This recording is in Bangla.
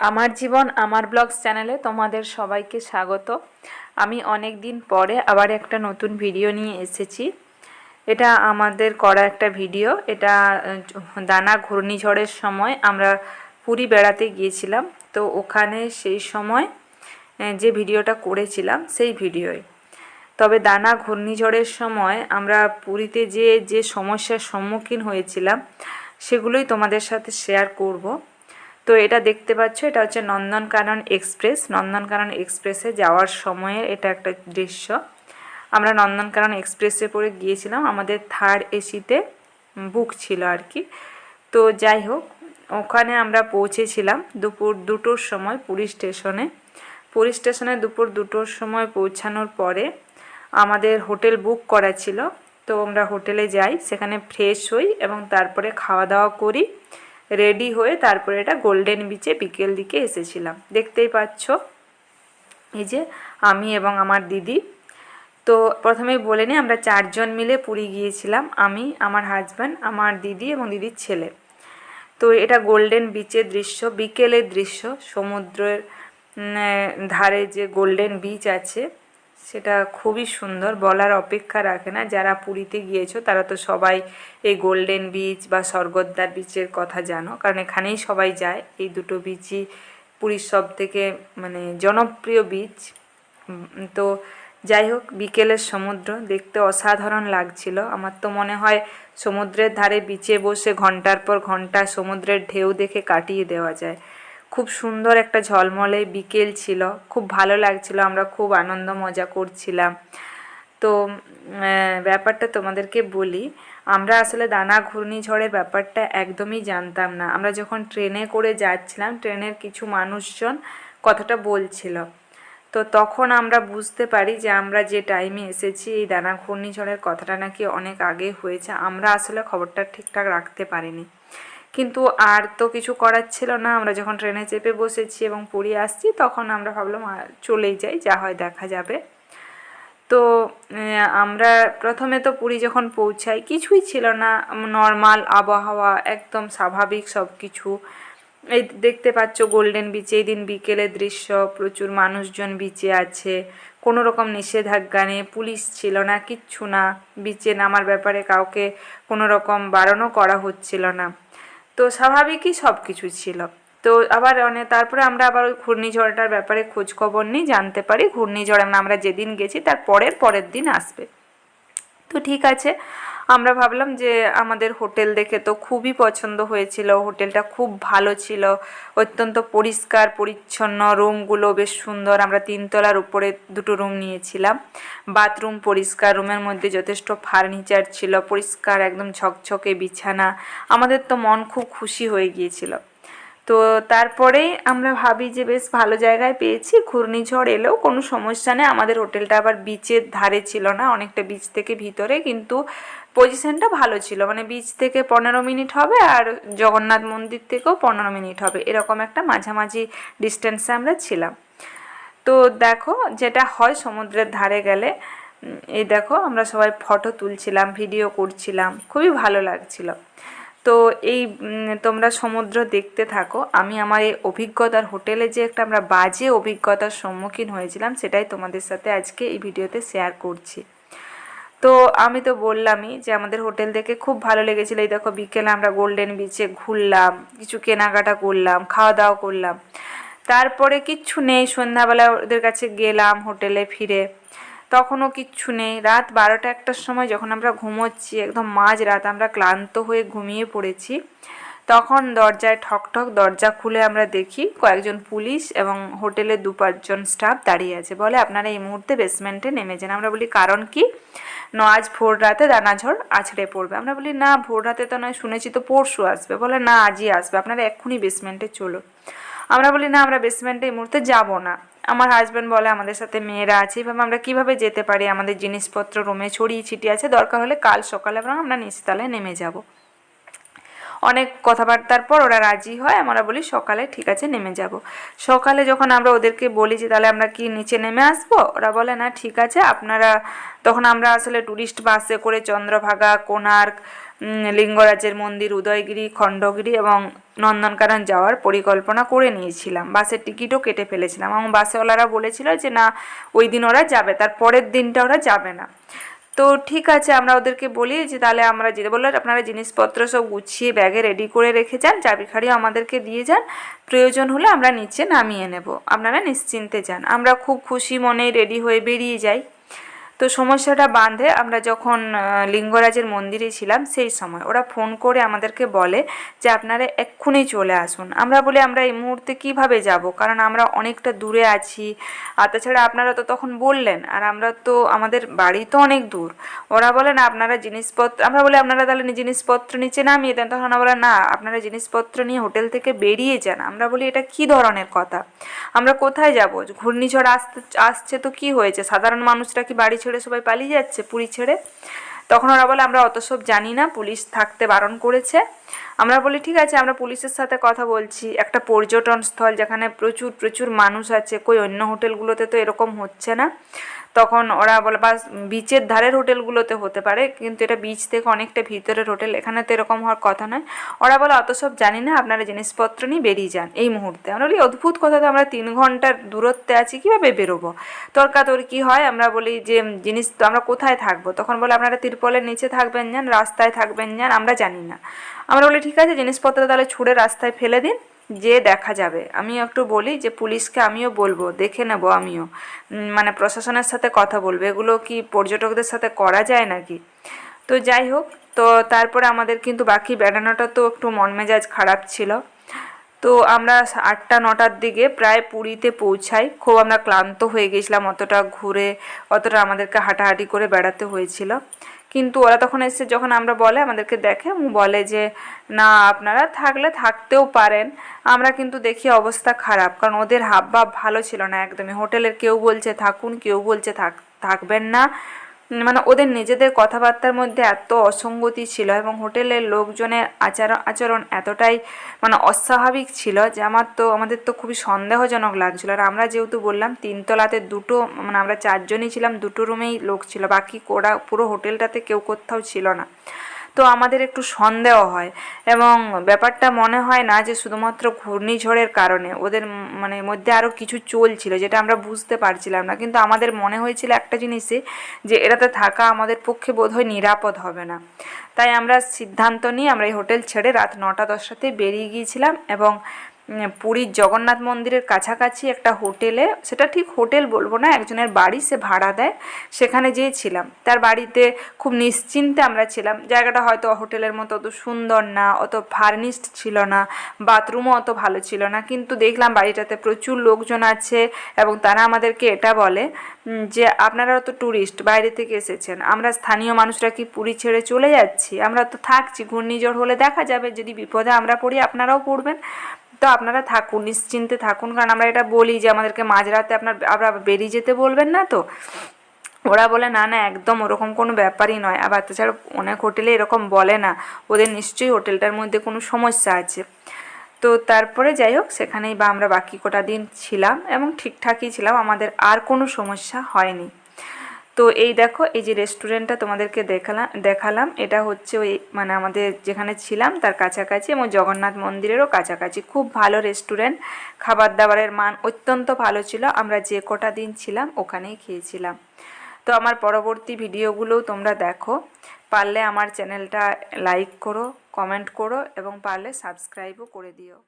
আমার জীবন, আমার ব্লগস চ্যানেলে তোমাদের সবাইকে স্বাগত। আমি অনেক দিন পরে আবার একটা নতুন ভিডিও নিয়ে এসেছি। এটা আমাদের করা একটা ভিডিও। এটা দানা ঘূর্ণিঝড়ের সময় আমরা পুরী বেড়াতে গিয়েছিলাম। তো ওখানে সেই সময় যে ভিডিওটা করেছিলাম, সেই ভিডিওয় তবে দানা ঘূর্ণিঝড়ের সময় আমরা পুরীতে যে যে সমস্যার সম্মুখীন হয়েছিলাম, সেগুলোই তোমাদের সাথে শেয়ার করব। তো এটা দেখতে পাচ্ছ, এটা হচ্ছে নন্দনকানন এক্সপ্রেস। নন্দনকানন এক্সপ্রেসে যাওয়ার সময়ে এটা একটা দৃশ্য। আমরা নন্দনকানন এক্সপ্রেসে পরে গিয়েছিলাম, আমাদের থার্ড এসিতে বুক ছিল আর কি। তো যাই হোক, ওখানে আমরা পৌঁছেছিলাম দুপুর দুটোর সময় পুরী স্টেশনে। পুরী স্টেশনে দুপুর দুটোর সময় পৌঁছানোর পরে আমাদের হোটেল বুক করা ছিল। তো আমরা হোটেলে যাই, সেখানে ফ্রেশ হই এবং তারপরে খাওয়া দাওয়া করি। রেডি হয়ে তারপরে এটা গোল্ডেন বিচে বিকেল দিকে এসেছিলাম। দেখতেই পাচ্ছ? এই যে আমি এবং আমার দিদি। তো প্রথমেই বলে নিই আমরা চারজন মিলে পুরী গিয়েছিলাম, আমি, আমার হাজব্যান্ড আমার দিদি এবং দিদির ছেলে। তো এটা গোল্ডেন বিচের দৃশ্য, বিকেলের দৃশ্য, সমুদ্রের ধারে যে গোল্ডেন বিচ আছে সেটা খুবই সুন্দর, বলার অপেক্ষা রাখে না। যারা পুরীতে গিয়েছো, তারা তো সবাই এই গোল্ডেন বিচ বা স্বর্গদ্বার বিচের কথা জানো। কারণ এখানেই সবাই যায়। এই দুটো বিচই পুরীর সব থেকে মানে জনপ্রিয় বিচ তো যাই হোক, বিকেলের সমুদ্র দেখতে অসাধারণ লাগছিল। আমার তো মনে হয় সমুদ্রের ধারে বিচে বসে ঘণ্টার পর ঘণ্টা সমুদ্রের ঢেউ দেখে কাটিয়ে দেওয়া যায়। খুব সুন্দর একটা ঝলমলে বিকেল ছিল, খুব ভালো লাগছিল, আমরা খুব আনন্দ মজা করছিলাম। তো ব্যাপারটা তোমাদেরকে বলি, আমরা আসলে দানা ঘূর্ণিঝড়ের ব্যাপারটা একদমই জানতাম না। আমরা যখন ট্রেনে করে যাচ্ছিলাম, ট্রেনের কিছু মানুষজন কথাটা বলছিল। তো তখন আমরা বুঝতে পারি যে আমরা যে টাইমে এসেছি, এই দানা ঘূর্ণিঝড়ের কথাটা নাকি অনেক আগে হয়েছে, আমরা আসলে খবরটা ঠিকঠাক রাখতে পারিনি। কিন্তু আর তো কিছু করার ছিল না। আমরা যখন ট্রেনে চেপে বসেছি এবং পুরী আসছি তখন আমরা ভাবলাম "আহ, চলেই যাই যা হয় দেখা যাবে। তো আমরা প্রথমে তো পুরী যখন পৌঁছাই কিছুই ছিল না। নর্মাল আবহাওয়া একদম স্বাভাবিক সব কিছু এই দেখতে পাচ্ছ গোল্ডেন বিচে এই দিন বিকেলের দৃশ্য প্রচুর মানুষজন বিচে আছে। কোনো রকম নিষেধাজ্ঞা নেই পুলিশ ছিল না কিচ্ছু না। বিচে নামার ব্যাপারে কাউকে কোনো রকম বারণও করা হচ্ছিল না। তো স্বাভাবিকই সব কিছু ছিল। তো আবার অনেক তারপরে আমরা আবার ওই ঘূর্ণিঝড়টার ব্যাপারে খোঁজখবর নিই, জানতে পারি। ঘূর্ণিঝড় মানে আমরা যেদিন গেছি তার পরের পরের দিন আসবে। তো ঠিক আছে। আমরা ভাবলাম যে আমাদের হোটেল দেখে তো খুবই পছন্দ হয়েছিল। হোটেলটা খুব ভালো ছিল। অত্যন্ত পরিষ্কার, পরিচ্ছন্ন, রুমগুলো বেশ সুন্দর। আমরা তিনতলার উপরে দুটো রুম নিয়েছিলাম। বাথরুম পরিষ্কার, রুমের মধ্যে যথেষ্ট ফার্নিচার ছিল, পরিষ্কার, একদম ঝকঝকে বিছানা। আমাদের তো মন খুব খুশি হয়ে গিয়েছিল। তো তারপরে আমরা ভাবি যে বেশ ভালো জায়গায় পেয়েছি। ঘূর্ণিঝড় এলেও কোনো সমস্যা নেই। আমাদের হোটেলটা আবার বিচের ধারে ছিল না, অনেকটা বিচ থেকে ভিতরে। কিন্তু পজিশনটা ভালো ছিল। মানে বিচ থেকে পনেরো মিনিট হবে আর জগন্নাথ মন্দির থেকেও পনেরো মিনিট হবে। এরকম একটা মাঝামাঝি ডিস্টেন্সে আমরা ছিলাম। তো দেখো, যেটা হয় সমুদ্রের ধারে গেলে এই দেখো, আমরা সবাই ফটো তুলছিলাম ভিডিও করছিলাম। খুবই ভালো লাগছিল। তো এই তোমরা সমুদ্র দেখতে থাকো। আমি আমার এই অভিজ্ঞতার হোটেলে যে একটা আমরা বাজে অভিজ্ঞতার সম্মুখীন হয়েছিলাম, সেটাই তোমাদের সাথে আজকে এই ভিডিওতে শেয়ার করছি। তো আমি তো বললামই যে আমাদের হোটেল দেখে খুব ভালো লেগেছিলো। এই দেখো, বিকেলে আমরা গোল্ডেন বিচে ঘুরলাম, কিছু কেনাকাটা করলাম খাওয়া দাওয়া করলাম। তারপরে কিচ্ছু নেই সন্ধ্যাবেলা ওদের কাছে গেলাম হোটেলে ফিরে। তখনও কিচ্ছু নেই। রাত বারোটা একটার সময় যখন আমরা ঘুমোচ্ছি, একদম মাঝ রাত আমরা ক্লান্ত হয়ে ঘুমিয়ে পড়েছি, তখন দরজায় ঠক ঠক দরজা খুলে আমরা দেখি কয়েকজন পুলিশ এবং হোটেলের দু পাঁচজন স্টাফ দাঁড়িয়ে আছে। বলে, আপনারা এই মুহূর্তে বেসমেন্টে নেমে যান আমরা বলি, কারণ কি? ন, আজ ভোর রাতে দানাঝড় আছড়ে পড়বে। আমরা বলি, না, ভোর রাতে তো নয়, শুনেছি তো পরশু আসবে। বলে, না, আজই আসবে। আপনারা এক্ষুনি বেসমেন্টে চলুন। আমরা বলি, না, আমরা বেসমেন্টে এই মুহূর্তে যাব না। আমার হাজব্যান্ড বলে, আমাদের সাথে মেয়েরা আছে। এভাবে আমরা কীভাবে যেতে পারি? আমাদের জিনিসপত্র রুমে ছড়িয়ে ছিটিয়ে আছে। দরকার হলে কাল সকালে আমরা নিচতলায় নেমে যাব। অনেক কথাবার্তার পর ওরা রাজি হয়, আমরা বলি, সকালে ঠিক আছে, নেমে যাব। সকালে যখন আমরা ওদেরকে বলি যে, তাহলে আমরা কি নিচে নেমে আসব? ওরা বলে, না, ঠিক আছে, আপনারা তখন আমরা আসলে ট্যুরিস্ট বাসে করে চন্দ্রভাগা, কোণার্ক লিঙ্গরাজের মন্দির, উদয়গিরি, খণ্ডগিরি এবং নন্দনকানন যাওয়ার পরিকল্পনা করে নিয়েছিলাম। বাসের টিকিটও কেটে ফেলেছিলাম এবং বাসেওয়ালারা বলেছিল যে, না, ওই দিন ওরা যাবে, তার পরের দিনটা ওরা যাবে না। তো ঠিক আছে, আমরা ওদেরকে বলি যে তাহলে আমরা যেতে বললাম আপনারা জিনিসপত্র সব গুছিয়ে ব্যাগে রেডি করে রেখে যান চাবি খাড়িও আমাদেরকে দিয়ে যান। প্রয়োজন হলে আমরা নিচে নামিয়ে নেব। আপনারা নিশ্চিন্তে যান। আমরা খুব খুশি মনে রেডি হয়ে বেরিয়ে যাই। তো সমস্যাটা বাঁধে, আমরা যখন লিঙ্গরাজের মন্দিরে ছিলাম সেই সময়। ওরা ফোন করে আমাদেরকে বলে যে আপনারা এক্ষুনি চলে আসুন। আমরা বলি, আমরা এই মুহূর্তে কীভাবে যাব? কারণ আমরা অনেকটা দূরে আছি। আর তাছাড়া আপনারা তো তখন বললেন, আর আমরা তো, আমাদের বাড়ি তো অনেক দূর। ওরা বলে, না, আপনারা জিনিসপত্র আমরা বলি, আপনারা তাহলে জিনিসপত্র নিচে নামিয়ে দেন। তখন বলে না, আপনারা জিনিসপত্র নিয়ে হোটেল থেকে বেরিয়ে যান। আমরা বলি, এটা কি ধরনের কথা? আমরা কোথায় যাব? ঘূর্ণিঝড় আসতে, আসছে তো কি হয়েছে? সাধারণ মানুষরা কি বাড়ি ছেড়ে সবাই পালিয়ে যাচ্ছে, পুরী ছেড়ে। তখন ওরা বলে, আমরা অত সব জানি না, পুলিশ থাকতে বারণ করেছে। আমরা বলি, ঠিক আছে, আমরা পুলিশের সাথে কথা বলছি। একটা পর্যটন স্থল যেখানে প্রচুর প্রচুর মানুষ আছে, কই অন্য হোটেলগুলোতে তো এরকম হচ্ছে না। তখন ওরা বলে বা বিচের ধারের হোটেলগুলোতে হতে পারে, কিন্তু এটা বিচ থেকে অনেকটা ভিতরের হোটেল, এখানে তো এরকম হওয়ার কথা নয়। ওরা বলে, অত সব জানি না, আপনারা জিনিসপত্র নিয়ে বেরিয়ে যান। এই মুহূর্তে আমরা বলি, অদ্ভুত কথা, তো আমরা তিন ঘণ্টার দূরত্বে আছি, কীভাবে বেরোবো? তর্কাতর্কি হয়, আমরা বলি যে, জিনিস তো আমরা কোথায় থাকব? তখন বলে, আপনারা তিরপলের নিচে থাকবেন যান, রাস্তায় থাকবেন যান, আমরা জানি না। আমরা বলি, ঠিক আছে, জিনিসপত্র তাহলে ছুঁড়ে রাস্তায় ফেলে দিন। যে দেখা যাবে। আমি একটু বলি যে পুলিশকে আমিও বলব, দেখে নেব আমিও। মানে প্রশাসনের সাথে কথা বলব। এগুলো কি পর্যটকদের সাথে করা যায় নাকি? তো যাই হোক, তো তারপরে আমাদের কিন্তু বাকি বেড়ানোটা তো একটু মন মেজাজ খারাপ ছিল। তো আমরা আটটা, নটার দিকে প্রায় পুরীতে পৌঁছাই। খুব আমরা ক্লান্ত হয়ে গেছিলাম, অতটা ঘুরে, অতটা আমাদেরকে হাঁটাহাঁটি করে বেড়াতে হয়েছিল। কিন্তু ওরা তখন এসে যখন আমরা বলে, আমাদেরকে দেখে বলে যে, না, আপনারা থাকলে থাকতেও পারেন। আমরা কিন্তু দেখি অবস্থা খারাপ। কারণ ওদের হাবভাব ভালো ছিল না একদমই। হোটেলের কেউ বলছে, থাকুন। কেউ বলছে, থাক, থাকবেন না। মানে ওদের নিজেদের কথাবার্তার মধ্যে এত অসঙ্গতি ছিল এবং হোটেলের লোকজনের আচার, আচরণ এতটাই মানে অস্বাভাবিক ছিল যে আমার তো, আমাদের তো খুবই সন্দেহজনক লাগছিল। আর আমরা যেহেতু বললাম, তিনতলাতে দুটো মানে আমরা চারজনই ছিলাম, দুটো রুমেই লোক ছিল। বাকি ওরা পুরো হোটেলটাতে কেউ কোথাও ছিল না। তো আমাদের একটু সন্দেহ হয়। এবং ব্যাপারটা মনে হয় না যে শুধুমাত্র ঘূর্ণিঝড়ের কারণে। ওদের মানে মধ্যে আরও কিছু চলছিল যেটা আমরা বুঝতে পারছিলাম না। কিন্তু আমাদের মনে হয়েছিল একটা জিনিসে যে এটাতে থাকা আমাদের পক্ষে বোধহয় নিরাপদ হবে না। তাই আমরা সিদ্ধান্ত নিয়ে আমরা এই হোটেল ছেড়ে রাত নটা দশটাতে বেরিয়ে গিয়েছিলাম এবং পুরীর জগন্নাথ মন্দিরের কাছাকাছি একটা হোটেলে, সেটা ঠিক হোটেল বলব না, একজনের বাড়ি সে ভাড়া দেয়, সেখানে যেয়েছিলাম তার বাড়িতে খুব নিশ্চিন্তে আমরা ছিলাম। জায়গাটা হয়তো হোটেলের মতো অত সুন্দর না, অত ফার্নিশড ছিল না, বাথরুমও অত ভালো ছিল না, কিন্তু দেখলাম বাড়িটাতে প্রচুর লোকজন আছে এবং তারা আমাদেরকে এটা বলে যে আপনারা তো ট্যুরিস্ট বাইরে থেকে এসেছেন, আমরা স্থানীয় মানুষরা কি পুরী ছেড়ে চলে যাচ্ছি? আমরা তো থাকছি, ঘূর্ণিঝড় হলে দেখা যাবে, যদি বিপদে আমরা পড়ি আপনারাও পড়বেন। তো আপনারা থাকুন, নিশ্চিন্তে থাকুন। কারণ আমরা এটা বলি যে আমাদেরকে মাঝরাতে আপনার আপনারা বেরিয়ে যেতে বলবেন না তো? ওরা বলে, না না, একদম ওরকম কোনো ব্যাপারই নয়। আবার তাছাড়া অনেক হোটেলে এরকম বলে না। ওদের নিশ্চয়ই হোটেলটার মধ্যে কোনো সমস্যা আছে। তো তারপরে যাই হোক, সেখানেই বা আমরা বাকি কটা দিন ছিলাম এবং ঠিকঠাকই ছিলাম। আমাদের আর কোনো সমস্যা হয়নি। তো এই দেখো, এই যে রেস্টুরেন্টটা তোমাদেরকে দেখালাম দেখালাম, এটা হচ্ছে ওই মানে আমাদের যেখানে ছিলাম, তার কাছাকাছি এবং জগন্নাথ মন্দিরেরও কাছাকাছি। খুব ভালো রেস্টুরেন্ট খাবার দাবারের মান অত্যন্ত ভালো ছিল, আমরা যে কটা দিন ছিলাম ওখানেই খেয়েছিলাম। তো আমার পরবর্তী ভিডিওগুলোও তোমরা দেখো, পারলে আমার চ্যানেলটা লাইক করো কমেন্ট করো এবং পারলে সাবস্ক্রাইবও করে দিও।